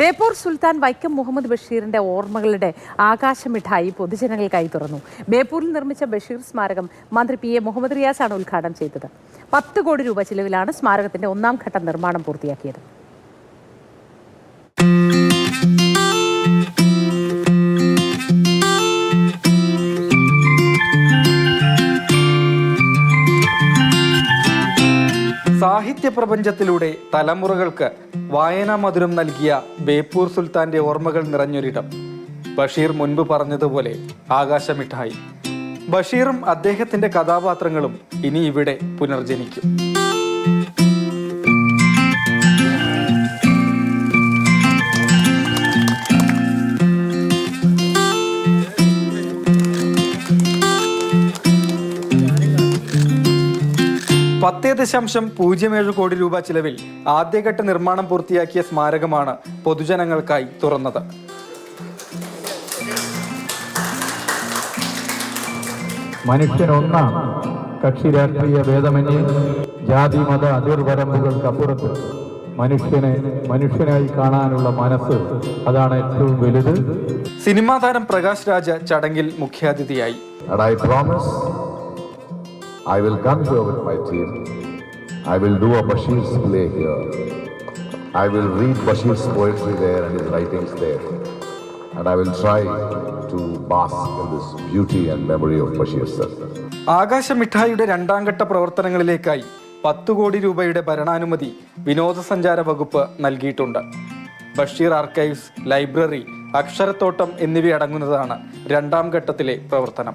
ബേപ്പൂർ സുൽത്താൻ വൈക്കം മുഹമ്മദ് ബഷീറിന്റെ ഓർമ്മകളുടെ ആകാശമിഠായി പൊതുജനങ്ങൾക്കായി തുറന്നു. ബേപ്പൂരിൽ നിർമ്മിച്ച ബഷീർ സ്മാരകം മന്ത്രി പി എ മുഹമ്മദ് റിയാസാണ് ഉദ്ഘാടനം ചെയ്തത്. പത്ത് കോടി രൂപ ചിലവിലാണ് സ്മാരകത്തിന്റെ ഒന്നാം ഘട്ട നിർമ്മാണം പൂർത്തിയാക്കിയത്. സാഹിത്യ പ്രപഞ്ചത്തിലൂടെ തലമുറകൾക്ക് വായനാ മധുരം നൽകിയ ബേപ്പൂർ സുൽത്താന്റെ ഓർമ്മകൾ നിറഞ്ഞൊരിടം. ബഷീർ മുൻപ് പറഞ്ഞതുപോലെ ആകാശമിഠായി. ബഷീറും അദ്ദേഹത്തിന്റെ കഥാപാത്രങ്ങളും ഇനി ഇവിടെ പുനർജനിക്കും. പത്തേ ദശാംശം പൂജ്യം ഏഴ് കോടി രൂപ ചിലവിൽ ആദ്യഘട്ട നിർമ്മാണം പൂർത്തിയാക്കിയ സ്മാരകമാണ് പൊതുജനങ്ങൾക്കായി തുറന്നത്. മനുഷ്യനൊന്നാണ് കക്ഷി രാഷ്ട്രീയ ഭേദമന്യേ ജാതി മത അതിർവരമ്പുകൾക്കപ്പുറത്ത് മനുഷ്യനെ മനുഷ്യനായി കാണാനുള്ള മനസ്സ് അതാണ് ഏറ്റവും വലുത്. സിനിമാ താരം പ്രകാശ് രാജ ചടങ്ങിൽ മുഖ്യാതിഥിയായി. I I promise? I will come here with my team. I will do a Bashir's play here. I will read Bashir's poetry there and his writings there. And I will try to bask in this beauty and memory of Bashir sir. ആകാശമിഠായിയുടെ രണ്ടാം ഘട്ട പ്രവർത്തനങ്ങളിലേക്കായി പത്തു കോടി രൂപയുടെ ഭരണാനുമതി വിനോദസഞ്ചാര വകുപ്പ് നൽകിയിട്ടുണ്ട് Basheer archives library അക്ഷരത്തോട്ടം എന്നിവയടങ്ങുന്നതാണ് രണ്ടാം ഘട്ടത്തിലെ പ്രവർത്തനം